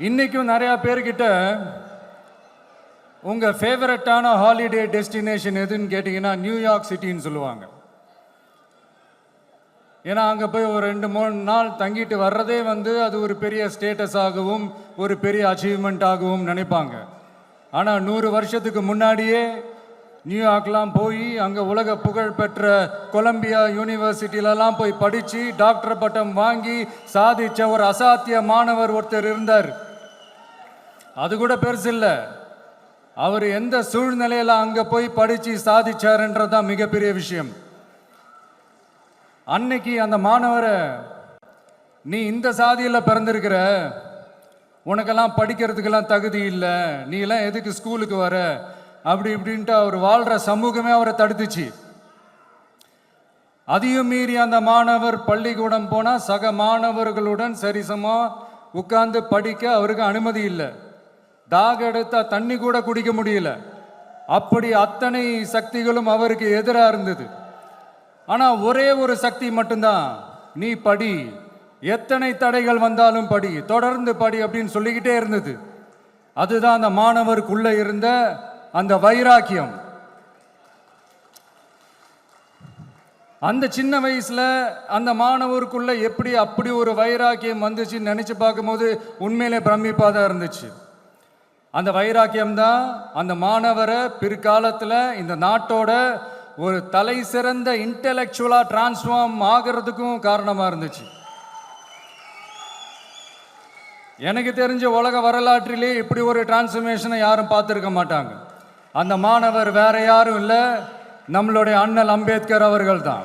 இன்னைக்கும் நிறையா பேர்கிட்ட உங்கள் ஃபேவரட்டான ஹாலிடே டெஸ்டினேஷன் எதுன்னு கேட்டிங்கன்னா நியூயார்க் சிட்டின்னு சொல்லுவாங்க. ஏன்னா அங்கே போய் ஒரு ரெண்டு மூணு நாள் தங்கிட்டு வர்றதே வந்து அது ஒரு பெரிய ஸ்டேட்டஸ் ஆகவும் ஒரு பெரிய அச்சீவ்மெண்ட் ஆகவும் நினைப்பாங்க. ஆனால் நூறு வருஷத்துக்கு முன்னாடியே நியூயார்க்லாம் போய் அங்கே உலக புகழ் பெற்ற கொலம்பியா யூனிவர்சிட்டிலலாம் போய் படித்து டாக்டர் பட்டம் வாங்கி சாதித்த ஒரு அசாத்திய மாணவர் ஒருத்தர் இருந்தார். அது கூட பெருசு இல்லை. அவர் எந்த சூழ்நிலையில் அங்கே போய் படித்து சாதிச்சாருன்றது தான் மிகப்பெரிய விஷயம். அன்னைக்கு அந்த மாணவரை நீ இந்த சாதியில் பிறந்திருக்கிற. உனக்கெல்லாம் படிக்கிறதுக்கெல்லாம் தகுதி இல்லை. நீ எல்லாம் எதுக்கு ஸ்கூலுக்கு வர? அப்படி இப்படின்ட்டு அவர் வாழ்கிற சமூகமே அவரை தடுத்துச்சு. அதையும் மீறி அந்த மாணவர் பள்ளிக்கூடம் போனால் சக மாணவர்களுடன் சரிசமாக உட்கார்ந்து படிக்க அவருக்கு அனுமதி இல்லை. தாக எடுத்தா தண்ணி கூட குடிக்க முடியல. அப்படி அத்தனை சக்திகளும் அவருக்கு எதிராக இருந்தது. ஆனால் ஒரே ஒரு சக்தி மட்டும்தான். நீ படி. எத்தனை தடைகள் வந்தாலும் படி. தொடர்ந்து படி அப்படின்னு சொல்லிக்கிட்டே இருந்தது. அதுதான் அந்த மாணவருக்குள்ளே இருந்த அந்த வைராக்கியம். அந்த சின்ன வயசில் அந்த மாணவருக்குள்ளே எப்படி அப்படி ஒரு வைராக்கியம் வந்துச்சுன்னு நினச்சி பார்க்கும்போது உண்மையிலே பிரமிப்பாக தான் இருந்துச்சு. அந்த வைராக்கியம் தான் அந்த மாணவரை பிற்காலத்தில் இந்த நாட்டோட ஒரு தலை சிறந்த இன்டலெக்சுவலாக டிரான்ஸ்ஃபார்ம் ஆகிறதுக்கும் காரணமாக இருந்துச்சு. எனக்கு தெரிஞ்ச உலக வரலாற்றிலே இப்படி ஒரு டிரான்ஸ்ஃபர்மேஷனை யாரும் பார்த்துருக்க மாட்டாங்க. அந்த மாணவர் வேற யாரும் இல்லை நம்மளுடைய அண்ணல் அம்பேத்கர் அவர்கள் தான்